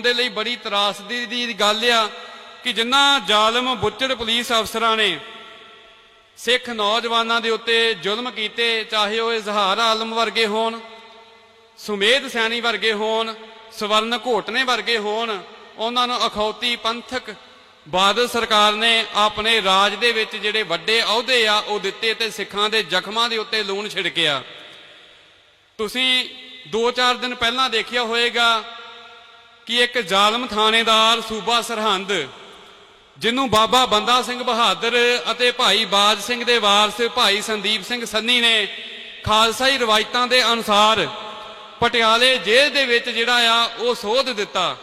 ਦੇ ਲਈ ਬੜੀ ਤਰਾਸਦੀ ਦੀ ਗੱਲ ਆ ਕਿ ਜਿੰਨਾ ਜ਼ਾਲਮ ਬੁੱਚੜ ਪੁਲਿਸ ਅਫਸਰਾਂ ਨੇ ਸਿੱਖ ਨੌਜਵਾਨਾਂ ਦੇ ਉੱਤੇ ਜ਼ੁਲਮ ਕੀਤੇ, ਚਾਹੇ ਉਹ ਇਜ਼ਹਾਰ ਆਲਮ ਵਰਗੇ ਹੋਣ, ਸੁਮੇਧ ਸੈਣੀ ਵਰਗੇ ਹੋਣ, ਸਵਰਨ ਘੋਟਨੇ ਵਰਗੇ ਹੋਣ, ਉਹਨਾਂ ਨੂੰ ਅਖੌਤੀ ਪੰਥਕ ਬਾਦਲ ਸਰਕਾਰ ਨੇ ਆਪਣੇ ਰਾਜ ਦੇ ਵਿੱਚ ਜਿਹੜੇ ਵੱਡੇ ਅਹੁਦੇ ਆ, ਉਹ ਦਿੱਤੇ ਤੇ ਸਿੱਖਾਂ ਦੇ ਜ਼ਖਮਾਂ ਦੇ ਉੱਤੇ ਲੂਣ ਛਿੜਕਿਆ। ਤੁਸੀਂ 2-4 ਦਿਨ ਪਹਿਲਾਂ ਦੇਖਿਆ ਹੋਵੇਗਾ ਕਿ ਇੱਕ ਜ਼ਾਲਮ ਥਾਣੇਦਾਰ ਸੂਬਾ ਸਰਹੰਦ, ਜਿਹਨੂੰ ਬਾਬਾ ਬੰਦਾ ਸਿੰਘ ਬਹਾਦਰ ਅਤੇ ਭਾਈ ਬਾਜ ਸਿੰਘ ਦੇ ਵਾਰਸ ਭਾਈ ਸੰਦੀਪ ਸਿੰਘ ਸੰਨੀ ਨੇ ਖਾਲਸਾਈ ਰਵਾਇਤਾਂ ਦੇ ਅਨੁਸਾਰ ਪਟਿਆਲੇ ਜੇਲ੍ਹ ਦੇ ਵਿੱਚ ਜਿਹੜਾ ਆ, ਉਹ ਸੋਧ ਦਿੱਤਾ।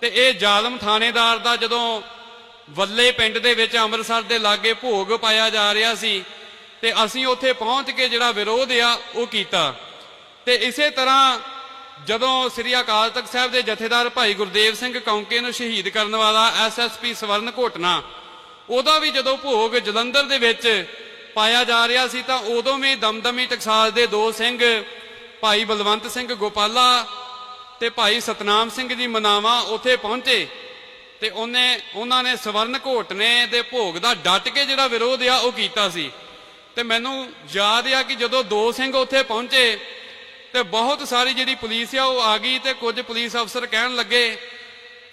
ਤੇ ਇਹ ਜ਼ਾਲਮ ਥਾਣੇਦਾਰ ਦਾ ਜਦੋਂ ਵੱਲੇ ਪਿੰਡ ਦੇ ਵਿੱਚ ਅੰਮ੍ਰਿਤਸਰ ਦੇ ਲਾਗੇ ਭੋਗ ਪਾਇਆ ਜਾ ਰਿਹਾ ਸੀ ਤੇ ਅਸੀਂ ਉੱਥੇ ਪਹੁੰਚ ਕੇ ਜਿਹੜਾ ਵਿਰੋਧ ਆ, ਉਹ ਕੀਤਾ। ਤੇ ਇਸੇ ਤਰ੍ਹਾਂ ਜਦੋਂ ਸ੍ਰੀ ਅਕਾਲ ਤਖਤ ਸਾਹਿਬ ਦੇ ਜਥੇਦਾਰ ਭਾਈ ਗੁਰਦੇਵ ਸਿੰਘ ਕੌਂਕੇ ਨੂੰ ਸ਼ਹੀਦ ਕਰਨ ਵਾਲਾ ਐਸਐਸਪੀ ਸਵਰਨ ਘੋਟਣਾ, ਉਹਦਾ ਵੀ ਜਦੋਂ ਭੋਗ ਜਲੰਧਰ ਦੇ ਵਿੱਚ ਪਾਇਆ ਜਾ ਰਿਹਾ ਸੀ ਤਾਂ ਉਦੋਂ ਵੀ ਦਮਦਮੀ ਟਕਸਾਲ ਦੇ ਦੋ ਸਿੰਘ, ਭਾਈ ਬਲਵੰਤ ਸਿੰਘ ਗੋਪਾਲਾ ਤੇ ਭਾਈ ਸਤਨਾਮ ਸਿੰਘ ਜੀ ਮਨਾਵਾ ਉੱਥੇ ਪਹੁੰਚੇ ਤੇ ਉਹਨੇ, ਉਹਨਾਂ ਨੇ ਸਵਰਨ ਘੋਟਨੇ ਦੇ ਭੋਗ ਦਾ ਡਟ ਕੇ ਜਿਹੜਾ ਵਿਰੋਧ ਆ ਉਹ ਕੀਤਾ ਸੀ। ਤੇ ਮੈਨੂੰ ਯਾਦ ਆ ਕਿ ਜਦੋਂ ਦੋ ਸਿੰਘ ਉੱਥੇ ਪਹੁੰਚੇ ਤੇ ਬਹੁਤ ਸਾਰੀ ਜਿਹੜੀ ਪੁਲਿਸ ਆ, ਉਹ ਆ ਗਈ ਤੇ ਕੁਝ ਪੁਲਿਸ ਅਫਸਰ ਕਹਿਣ ਲੱਗੇ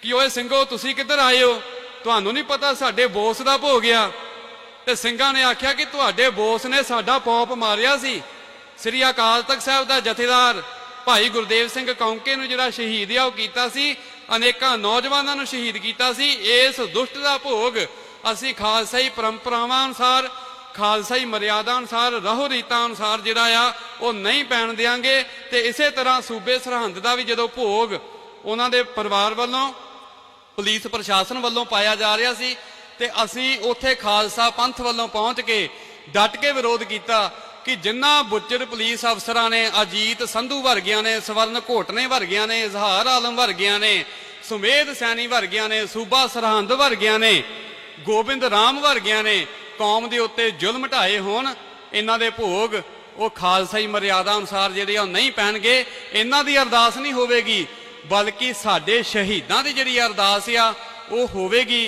ਕਿ ਓਏ ਸਿੰਘੋ, ਤੁਸੀਂ ਕਿੱਧਰ ਆਏ ਹੋ? ਤੁਹਾਨੂੰ ਨਹੀਂ ਪਤਾ ਸਾਡੇ ਬੋਸ ਦਾ ਭੋਗ ਆ। ਤੇ ਸਿੰਘਾਂ ਨੇ ਆਖਿਆ ਕਿ ਤੁਹਾਡੇ ਬੋਸ ਨੇ ਸਾਡਾ ਪੌਪ ਮਾਰਿਆ ਸੀ। ਸ੍ਰੀ ਅਕਾਲ ਤਖਤ ਸਾਹਿਬ ਦਾ ਜਥੇਦਾਰ ਭਾਈ ਗੁਰਦੇਵ ਸਿੰਘ ਕੌਂਕੇ ਨੂੰ ਜਿਹੜਾ ਸ਼ਹੀਦ ਆ, ਉਹ ਕੀਤਾ ਸੀ। ਅਨੇਕਾਂ ਨੌਜਵਾਨਾਂ ਨੂੰ ਸ਼ਹੀਦ ਕੀਤਾ ਸੀ। ਇਸ ਦੁਸ਼ਟ ਦਾ ਭੋਗ ਅਸੀਂ ਖਾਲਸਾਈ ਪਰੰਪਰਾਵਾਂ ਅਨੁਸਾਰ ਖਾਲਸਾਈ ਮਰਿਆਦਾ ਅਨੁਸਾਰ, ਰਹੋ ਰੀਤਾਂ ਅਨੁਸਾਰ ਜਿਹੜਾ ਆ, ਉਹ ਨਹੀਂ ਪੈਣ ਦਿਆਂਗੇ। ਤੇ ਇਸੇ ਤਰ੍ਹਾਂ ਸੂਬੇ ਸਰਹੰਦ ਦਾ ਵੀ ਜਦੋਂ ਭੋਗ ਉਹਨਾਂ ਦੇ ਪਰਿਵਾਰ ਵੱਲੋਂ, ਪੁਲਿਸ ਪ੍ਰਸ਼ਾਸਨ ਵੱਲੋਂ ਪਾਇਆ ਜਾ ਰਿਹਾ ਸੀ, ਤੇ ਅਸੀਂ ਉੱਥੇ ਖਾਲਸਾ ਪੰਥ ਵੱਲੋਂ ਪਹੁੰਚ ਕੇ ਡਟ ਕੇ ਵਿਰੋਧ ਕੀਤਾ ਕਿ ਜਿੰਨਾ ਬੁੱਚੜ ਪੁਲਿਸ ਅਫਸਰਾਂ ਨੇ, ਅਜੀਤ ਸੰਧੂ ਵਰਗਿਆਂ ਨੇ, ਸਵਰਨ ਘੋਟਨੇ ਵਰਗਿਆਂ ਨੇ, ਇਜ਼ਹਾਰ ਆਲਮ ਵਰਗਿਆਂ ਨੇ, ਸੁਮੇਧ ਸੈਣੀ ਵਰਗਿਆਂ ਨੇ, ਸੂਬਾ ਸਰਹੰਦ ਵਰਗਿਆਂ ਨੇ, ਗੋਬਿੰਦ ਰਾਮ ਵਰਗਿਆਂ ਨੇ ਕੌਮ ਦੇ ਉੱਤੇ ਜ਼ੁਲਮ ਢਾਏ ਹੋਣ, ਇਹਨਾਂ ਦੇ ਭੋਗ, ਉਹ ਖਾਲਸਾਈ ਮਰਿਆਦਾ ਅਨੁਸਾਰ ਜਿਹੜੇ ਆ ਉਹ ਨਹੀਂ ਪੈਣਗੇ, ਇਹਨਾਂ ਦੀ ਅਰਦਾਸ ਨਹੀਂ ਹੋਵੇਗੀ, ਬਲਕਿ ਸਾਡੇ ਸ਼ਹੀਦਾਂ ਦੀ ਜਿਹੜੀ ਅਰਦਾਸ ਆ, ਉਹ ਹੋਵੇਗੀ।